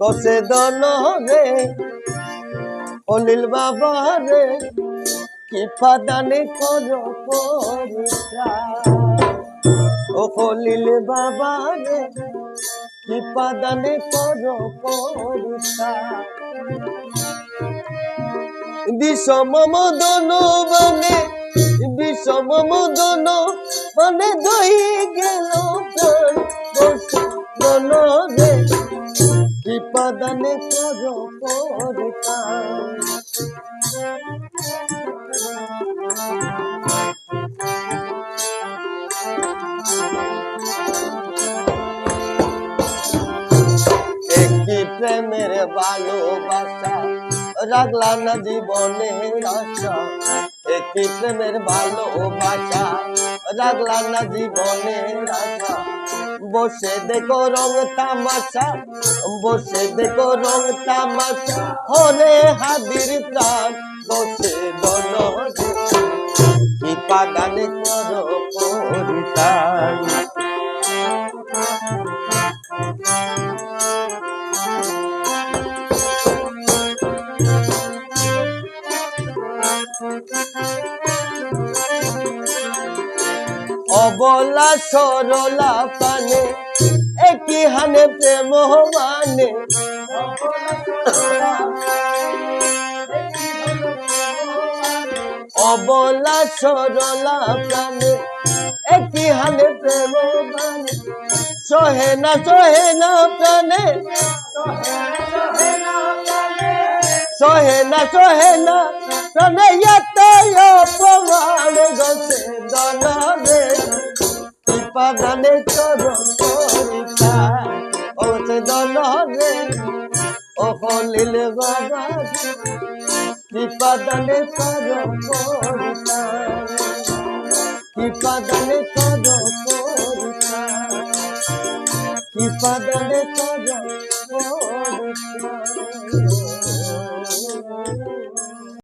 গছে দন রে অনিল বাবা রে, কি পাদানে কর ও কলিল বাবা রে, কি পাদানে কর বিষম মদন বনে, বিষম মদন বনে দই গেল প্রাণ বসে দন রে কি পাদানে কর পরিতান একটি প্রেমের ভালোবাসা রাগলা না জীবনের আশা একটি প্রেমের ভালোবাসা রাগলা না জীবনের আশা বসে দেখো রং তামাশা, বসে দেখো রং তামাশা, হরে হাবির প্রাণ, বসে দল কি পাদানে করো পরিতান অবলা সরলা একই হানে প্রেম মানে অবলা সরলা প্রাণে একই হানে প্রেম মানে সহে না সহে না প্রাণে। সহে না সহে না প্রাণে। এত অপমান গছে দনরে পাদানে চরণ করিতা ওতে দনরে ও হলিল বাবা বিপদনে কর পরিতা বিপদনে কর পরিতা বিপদনে কর